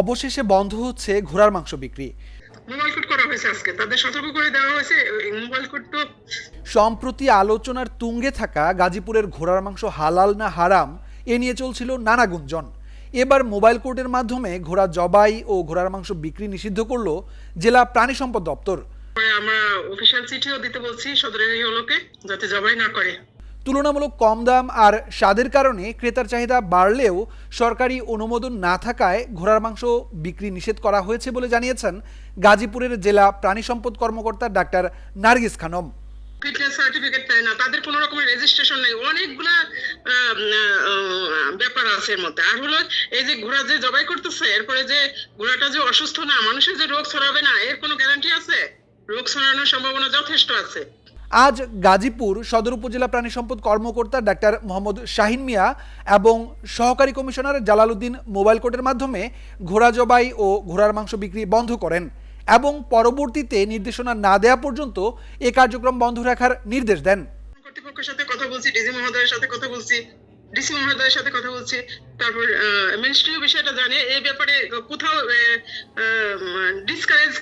অবশেষে বন্ধ হচ্ছে ঘোড়ার মাংস বিক্রি। করা হয়েছে আজকে। তাদের সতর্ক করে দেওয়া হয়েছে। এই মোবাইল কোড তো সম্প্রতি আলোচনার তুঙ্গে থাকা গাজীপুরের ঘোড়ার মাংস হালাল না হারাম এ নিয়ে চলছিল নানা গুঞ্জন। এবার মোবাইল কোর্টের মাধ্যমে ঘোড়া জবাই ও ঘোড়ার মাংস বিক্রি নিষিদ্ধ করল জেলা প্রাণী সম্পদ দপ্তর। আমরা অফিসিয়াল চিঠিও দিতে বলছি সদরের হলোকে যাতে জবাই না করে। তুলনামূলক কম দাম আর স্বাদের কারণে ক্রেতার চাহিদা বাড়লেও সরকারি অনুমোদন না থাকায় ঘোড়ার মাংস বিক্রি নিষেধ করা হয়েছে বলে জানিয়েছেন গাজীপুরের জেলা প্রাণী সম্পদ কর্মকর্তা doctor Nargis Khanam. Fitness certificate দেয় না, তাদের কোনো রকমের রেজিস্ট্রেশন নেই। অনেকগুলা ব্যাপার আছে এর মধ্যে। আর হলো এই যে ঘোড়া যে জবাই করতেছে, এরপরে যে ঘোড়াটা যে অসুস্থ না, মানুষের যে রোগ ছড়াবে না, এর কোনো গ্যারান্টি আছে? রোগ ছড়ানোর সম্ভাবনা যথেষ্ট আছে। আজ গাজীপুর সদর উপজেলা প্রাণী সম্পদ কর্মকর্তা ডাক্তার মোহাম্মদ শাহিন মিয়া এবং সহকারী কমিশনার জালালউদ্দিন মোবাইল কোর্টের মাধ্যমে ঘোড়া জবাই ও ঘোড়ার মাংস বিক্রি বন্ধ করেন এবং পরবর্তীতে নির্দেশনা না দেওয়া পর্যন্ত এ কার্যক্রম বন্ধ রাখার নির্দেশ দেন। কর্তৃপক্ষের সাথে কথা বলছি, ডিজি মহোদয়ের সাথে কথা বলছি। ডিসি মহোদয়ের সাথে কথা বলছি, তারপর মিনিস্ট্রিও বিষয়টা জানে, এই ব্যাপারে কোথাও ডিসকারেজ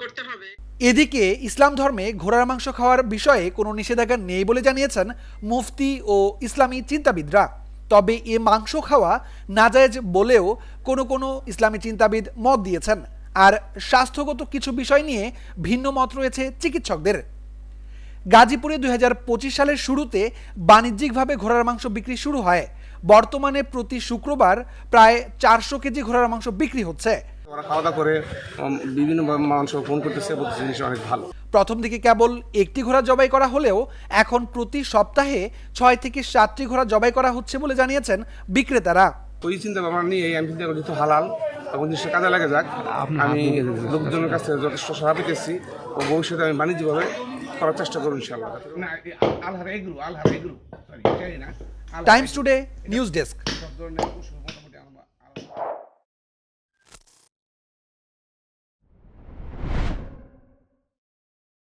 করতে হবে। এদিকে ইসলাম ধর্মে ঘোড়ার মাংস খাওয়ার বিষয়ে কোনো নিষেধাজ্ঞা নেই বলে জানিয়েছেন মুফতি ও ইসলামী চিন্তাবিদরা। তবে এ মাংস খাওয়া নাজায়েজ বলেও কোনো কোনো ইসলামী চিন্তাবিদ মত দিয়েছেন। আর স্বাস্থ্যগত কিছু বিষয় নিয়ে ভিন্ন মত রয়েছে চিকিৎসকদের। গাজীপুরে দুই হাজার পঁচিশ সালের শুরুতে বাণিজ্যিকভাবে ঘোড়ার মাংস বিক্রি শুরু হয়। বর্তমানে প্রতি শুক্রবার প্রায় চারশো কেজি ঘোড়ার মাংস বিক্রি হচ্ছে। ওরা খাওয়া দাওয়া করে বিভিন্ন মানুষ ফোন করতেছে জিনিস অনেক ভালো। প্রথম দিকে কেবল একটি ঘোড়া জবাই করা হলেও এখন প্রতি সপ্তাহে ছয় থেকে সাতটি ঘোড়া জবাই করা হচ্ছে বলে জানিয়েছেন বিক্রেতারা। ওই চিন্তা ভাবনা নিয়ে আমি চিন্তা করি হালাল এবং জিনিসটা কাজে লাগে যাক। আমি লোকজনের কাছ যথেষ্ট সাড়া পেতেছি। ও ভবিষ্যতে আমি বাণিজ্যিকভাবে করার চেষ্টা করুন ইনশাল্লাহ না না। Times today news desk